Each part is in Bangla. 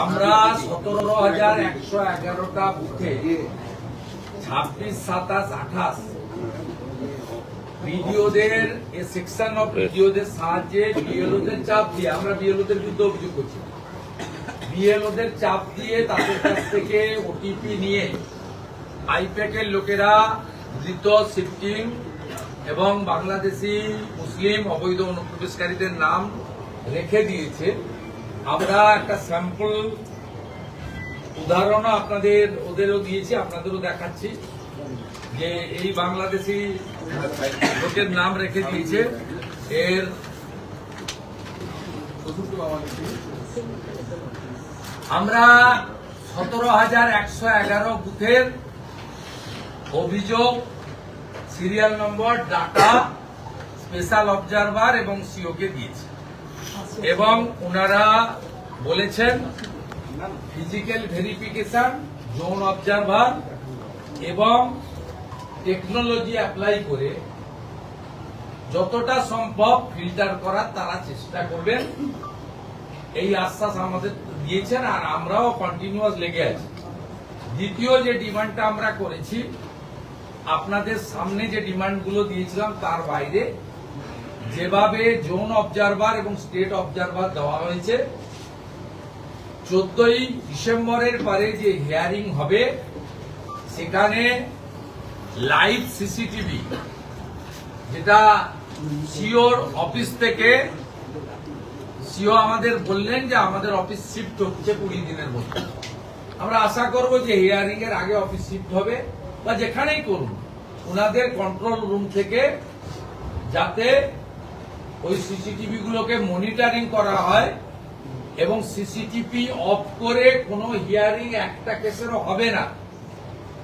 আমরা সতেরো হাজার একশো এগারোটা বুথে ছাব্বিশ, সাতাশ, আঠাশ বিডিওদের সেকশন অফ বিডিওদের সাহায্যে বিএলওদের চাপ দিয়ে, আমরা বিএলওদের বিরুদ্ধে অভিযোগ করছি। বিএলওদের চাপ দিয়ে তাদের কাছ থেকে ওটিপি নিয়ে আইপ্যাকের লোকেরা ধৃত শিফটিং এবং বাংলাদেশি, মুসলিম, অবৈধ অনুপ্রবেশকারীদের নাম রেখে দিয়েছে। আমরা একটা স্যাম্পল উদাহরণও আপনাদের, ওদেরও দিয়েছি, আপনাদেরও দেখাচ্ছি যে এই বাংলাদেশি লোকের নাম রেখে দিয়েছে। এর আমরা সতেরো হাজার একশো এগারো বুথের অভিযোগ, serial number, data, special observer এবং সিওকে দিয়েছি। এবং ওনারা বলেছেন ফিজিক্যাল ভেরিফিকেশন জোন অবজারভার এবং টেকনোলজি অ্যাপ্লাই করে যতটা সম্ভব ফিল্টার করার তারা চেষ্টা করবেন। এই আশ্বাস আমাদের দিয়েছেন আর আমরাও কন্টিনিউয়াস লেগে আছি। দ্বিতীয় যে ডিমান্ডটা আমরা করেছি, আপনাদের সামনে যে ডিমান্ডগুলো দিয়েছিলাম, তার বাইরে যেভাবে জোন অবজারভার এবং স্টেট অবজারভার দেওয়া হয়েছে, চোদ্দই ডিসেম্বরের পরে যে হিয়ারিং হবে, সেখানে লাইভ সিসিটিভি, যেটা সিওর অফিস থেকে, সিও আমাদের বললেন যে আমাদের অফিস শিফট হচ্ছে কুড়ি দিনের মধ্যে। আমরা আশা করব যে হিয়ারিং এর আগে অফিস শিফট হবে, বা যেখানেই করুন, ওনাদের কন্ট্রোল রুম থেকে যাতে ওই সিসিটিভি গুলোকে মনিটরিং করা হয় এবং সিসিটিভি অফ করে কোনো হিয়ারিং একটা কেসেরও হবে না।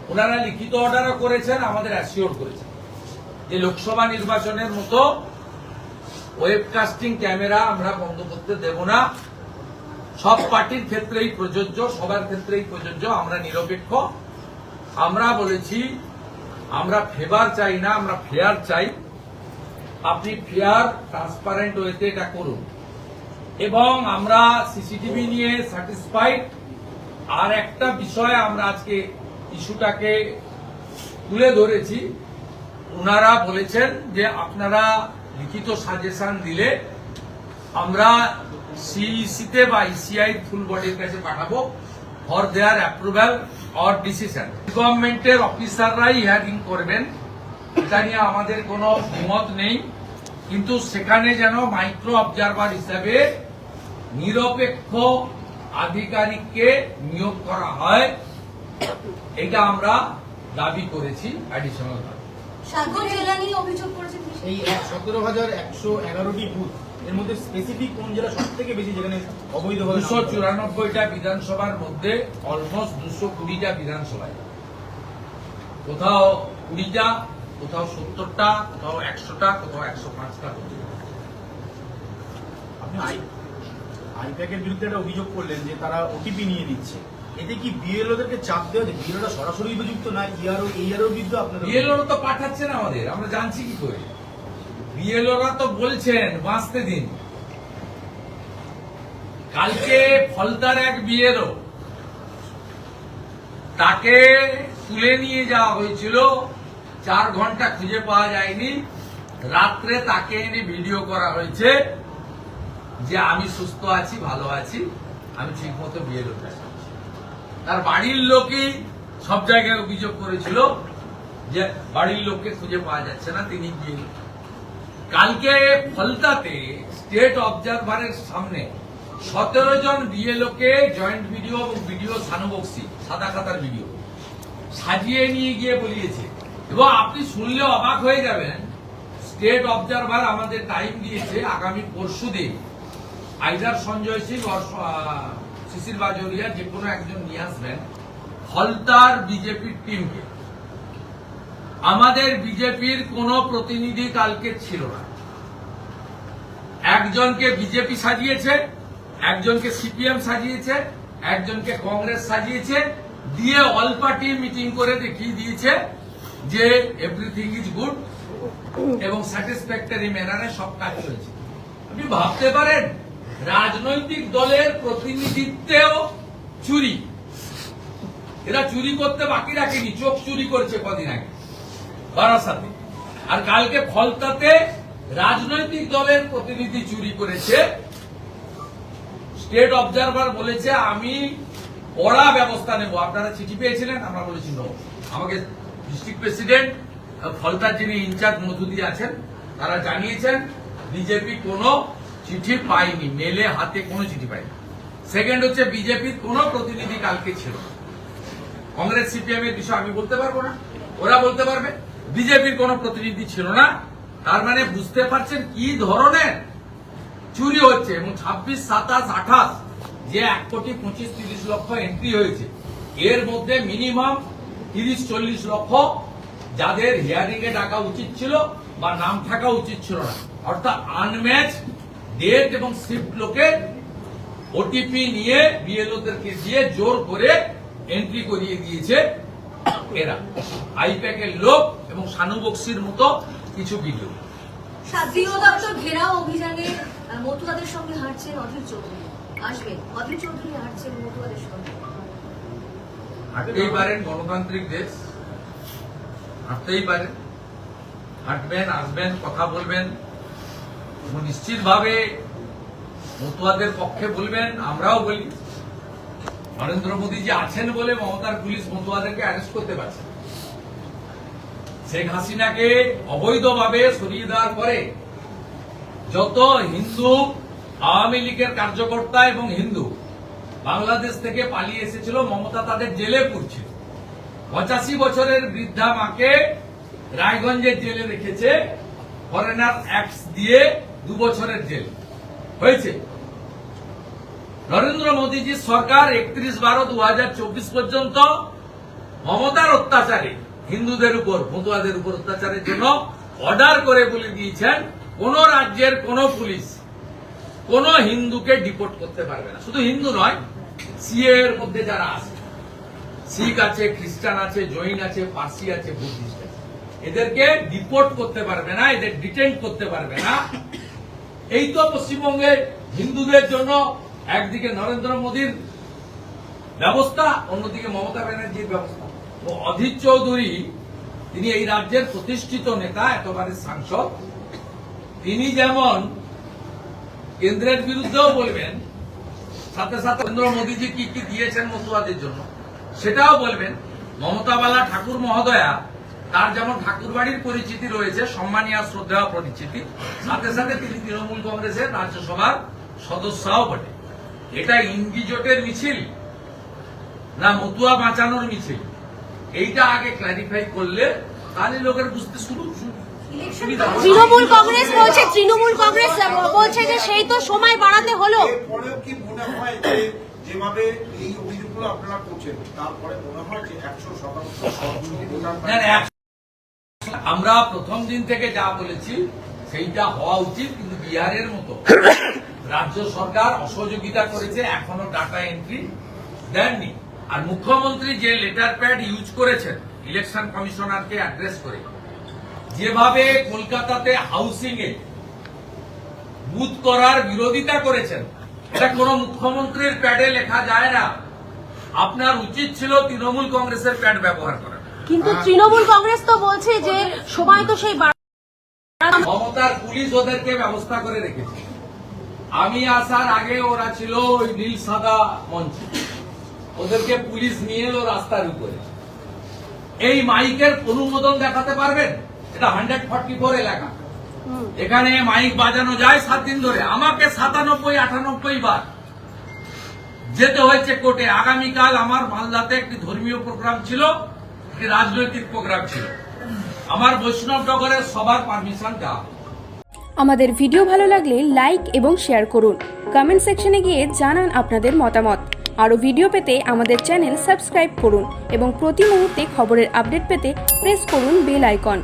ওনারা লিখিত অর্ডারও করেছেন, আমাদের অ্যাসিওর করেছেন। যে লোকসভা নির্বাচনের মতো ওয়েবকাস্টিং ক্যামেরা আমরা বন্ধ করতে দেব না। সব পার্টির ক্ষেত্রেই প্রযোজ্য, সবার ক্ষেত্রেই প্রযোজ্য, আমরা নিরপেক্ষ। আমরা বলেছি, আমরা ফেভার চাই না, আমরা ফেয়ার চাই। আপনি ফেয়ার ট্রান্সপারেন্ট ওয়েতে এটা করুন। এবং আমরা সিসিটিভি নিয়ে স্যাটিসফাইড আর একটা বিষয় আমরা আজকে ইস্যুটাকে তুলে ধরেছি। ওনারা বলেছেন যে আপনারা লিখিত সাজেশন দিলে আমরা সিইসিতে বা ইসিআই ফুল বডির কাছে পাঠাবো for their approval or decision গভর্নমেন্টের অফিসাররাই হিয়ারিং করবেন। এটা নিয়ে আমাদের কোনো দ্বিমত নেই। কিন্তু সেখানে যেন মাইক্রো অবজারভার হিসাবে নিরপেক্ষ আধিকারিককে নিয়োগ করা হয় এটা আমরা দাবি করেছি অ্যাডিশনাল সাগর জেলা নিয়ে অভিযোগ করেছেন এই সতেরো হাজার একশো এগারোটি বুথ এর মধ্যে স্পেসিফিক কোন জেলা সব থেকে বেশি যেখানে অবৈধভাবে দুশো চুরানব্বইটা বিধানসভার মধ্যে অলমোস্ট দুশো কুড়িটা বিধানসভায়। কোথাও কুড়িটা কোথাও সত্তরটা কোথাও একশোটা কোথাও একশো পাঁচটা। আইপ্যাকের বিরুদ্ধে একটা অভিযোগ করলেন যে তারা ওটিপি নিয়ে নিচ্ছে। এতে কি বিএলওদেরকে চাপ দেওয়া যে বিএলওরা সরাসরি অভিযুক্ত না? ইআরও এইআরও বিরুদ্ধে আপনাদের বিএলওরা তো পাঠাচ্ছেন আমাদের আমরা জানছি কি করে। বিএলওরা তো বলছেন বাঁচতে দিন। কালকে ফলতার এক বিএলও তাকে তুলে নিয়ে যাওয়া হয়েছিল। চার ঘণ্টা খুঁজে পাওয়া যায়নি। রাত্রে তাকে এনে ভিডিও করা হয়েছে যে আমি সুস্থ আছি, ভালো আছি, আমি ঠিক মতো বিএলও তার বাড়ির লোকই সব জায়গায় অভিযোগ করেছিল যে বাড়ির লোককে খুঁজে পাওয়া যাচ্ছে না, তিনি কালকে ফলতাতে স্টেট অবজারভারের সামনে সতেরো জন বিয়ে বিএলওকে জয়েন্ট ভিডিও এবং ভিডিও সানুবক্সি, সাদা খাতার ভিডিও সাজিয়ে নিয়ে গিয়ে বলিয়েছে। এবং আপনি শুনলে অবাক হয়ে যাবেন। স্টেট অবজারভার আমাদের টাইম দিয়েছে আগামী পরশু দিন। আইদার সঞ্জয় সিং শিশির বাজরিয়া যে কোনো একজন নিয়ে আসবেন ফলতার বিজেপির টিমকে আমাদের বিজেপির কোন প্রতিনিধি কালকে ছিল না। একজনকে বিজেপি সাজিয়েছে, একজনকে সিপিএম সাজিয়েছে, একজনকে কংগ্রেস সাজিয়েছে, দিয়ে অল পার্টি মিটিং করে দেখিয়ে দিয়েছে। যে এভরিথিং ইজ গুড এবং স্যাটিসফ্যাক্টরি ম্যানারে সব কাজ চলছে। আপনি ভাবতে পারেন, রাজনৈতিক দলের প্রতিনিধিত্বেও চুরি। এরা চুরি করতে বাকি রাখেনি, চোখ চুরি করেছে কদিন আগে। বারাসাতে আর কালকে ফলতাতে রাজনৈতিক দলের প্রতিনিধি চুরি করেছে। স্টেট অবজারভার বলেছে, আমি কড়া ব্যবস্থা নেব। আপনারা চিঠি পেয়েছিলেন, আমরা বলেছি নো আমাকে ডিস্ট্রিক্ট প্রেসিডেন্ট ফলতার যিনি ইনচার্জ মধুদি আছেন, তারা জানিয়েছেন বিজেপি কোনো চিঠি পায়নি, মেলে হাতে কোনো চিঠি পায়নি। সেকেন্ড হচ্ছে বিজেপির কোনো প্রতিনিধি কালকে ছিল। কংগ্রেস সিপিএম এর বিষয় আমি বলতে পারব না, ওরা বলতে পারবে। বিজেপির কোনো প্রতিনিধি ছিল না, তার মানে বুঝতে পারছেন কি ধরনের চুরি হচ্ছে এবং ছাব্বিশ, সাতাশ, আঠাশ যে এক কোটি পঁচিশ, তিরিশ লক্ষ এন্ট্রি হয়েছে। এর মধ্যে মিনিমাম তিরিশ, চল্লিশ লক্ষ যাদের হিয়ারিং এ ডাকা উচিত ছিল বা নাম থাকা উচিত ছিল না। অর্থাৎ আনম্যাচ ডেট এবং শিফট লোকের ওটিপি নিয়ে বিএলওদেরকে দিয়ে জোর করে এন্ট্রি করিয়ে দিয়েছে এরা। আইপ্যাকের লোক এবং শানু বক্সির মতো কিছু ভিডিও গৃহ অভিযানে মতুয়াদের সঙ্গে হাঁটছেন অধীর চৌধুরী। আসবেন, অধীর চৌধুরী হাঁটছেন মতুয়াদের সঙ্গে। হাঁটতেই পারেন, গণতান্ত্রিক দেশ। হাঁটতেই পারেন। হাঁটবেন, আসবেন, কথা বলবেন। নিশ্চিতভাবে মতুয়াদের পক্ষে বলবেন, আমরাও বলি। নরেন্দ্র মোদী যে আছেন বলে মমতার পুলিশ মতুয়াদেরকে অ্যারেস্ট করতে পারছে শেখ হাসিনাকে অবৈধভাবে সরিয়ে দেওয়ার পরে যত হিন্দু, আওয়ামী লীগের কার্যকর্তা এবং হিন্দু বাংলাদেশ থেকে পালিয়ে এসেছিল, মমতা তাদের জেলে পুরছিল পঁচাশি বছরের বৃদ্ধা মাকে রায়গঞ্জের জেলে রেখেছে ফরেনার অ্যাক্ট দিয়ে দু বছরের জেল। হয়েছে। নরেন্দ্র মোদীজির সরকার একত্রিশ বারো দু পর্যন্ত মমতার অত্যাচারে, হিন্দুদের উপর মতুয়াদের উপর অত্যাচারের জন্য অর্ডার করে বলে দিয়েছেন, কোন রাজ্যের কোন পুলিশ। কোন হিন্দুকে ডিপোর্ট করতে পারবে না। শুধু হিন্দু নয় সিএ এর মধ্যে যারা আছে, শিখ আছে, খ্রিস্টান আছে, জৈন আছে, পার্সি আছে, বুদ্ধিস্ট আছে, এদেরকে ডিপোর্ট করতে পারবে না, এদের ডিটেন্ট করতে পারবে না। এই তো পশ্চিমবঙ্গে হিন্দুদের জন্য একদিকে নরেন্দ্র মোদীর ব্যবস্থা, অন্যদিকে মমতা ব্যানার্জির ব্যবস্থা। ও অধীর চৌধুরী, তিনি এই রাজ্যের প্রতিষ্ঠিত নেতা এতবারের সাংসদ। তিনি যেমন কেন্দ্রের বিরুদ্ধেও বলবেন, সাথে সাথে নরেন্দ্র মোদীজি কি কি দিয়েছেন মতুয়াদের জন্য, সেটাও বলবেন মমতাবালা ঠাকুর মহোদয়া, তার যেমন ঠাকুর বাড়ির পরিচিতি রয়েছে, সম্মানীয়, শ্রদ্ধেয় পরিচিতি সাথে সাথে তিনি তৃণমূল কংগ্রেসের রাজ্যসভার সদস্যও বটে। এটা ইন্ডি জোটের মিছিল, না মতুয়া বাঁচানোর মিছিল, এইটা আগে ক্লারিফাই করলে তাহলে লোকের বুঝতে শুরু তৃণমূল কংগ্রেস বলছে তৃণমূল কংগ্রেস বলছে যে সেই তো সময় বাড়াতে হলো। এরপরেও কি মনে হয় যে যেভাবে এই অভিযোগগুলো আপনারা করছেন তারপরে মনে হয় যে একশো শতাংশ সহযোগী ভোটার না, না, এক- আমরা প্রথম দিন থেকে যা বলেছি সেইটা হওয়া উচিত কিন্তু বিহারের মতো রাজ্য সরকার অসহযোগিতা করেছে এখনও ডাটা এন্ট্রি দেননি। আর মুখ্যমন্ত্রী যে লেটার প্যাড ইউজ করেছেন ইলেকশন কমিশনারকে অ্যাড্রেস করে যেভাবে কলকাতাতে হাউসিং এ বুথ করার বিরোধিতা করেছেন এটা কোন মুখ্যমন্ত্রীর প্যাডে লেখা যায় না। আপনার উচিত ছিল তৃণমূল কংগ্রেসের প্যাড ব্যবহার করা। কিন্তু তৃণমূল কংগ্রেস তো বলছে যে সময় তো সেই মমতার পুলিশ ওদেরকে ব্যবস্থা করে রেখেছে। আমি আসার আগে ওরা ছিল ওই নীল সাদা মঞ্চে। ওদেরকে পুলিশ নিয়ে এলো রাস্তার উপরে। এই মাইকের অনুমোদন দেখাতে পারবেন? এটা হান্ড্রেড ফর্টি ফোর এলাকা এখানে মাইক বাজানো যায় সাত দিন ধরে। আমাকে সাতানব্বই আটানব্বই বার যেতে হয়েছে কোর্টে। আগামীকাল আমার মালদাতে একটি ধর্মীয় প্রোগ্রাম ছিল একটি রাজনৈতিক প্রোগ্রাম ছিল। আমার বৈষ্ণব নগরের সবার পারমিশন দেওয়া আমাদের ভিডিও ভালো লাগলে লাইক এবং শেয়ার করুন। কমেন্ট সেকশনে গিয়ে জানান আপনাদের মতামত। আরও ভিডিও পেতে আমাদের চ্যানেল সাবস্ক্রাইব করুন এবং প্রতি মুহূর্তে খবরের আপডেট পেতে প্রেস করুন বেল আইকন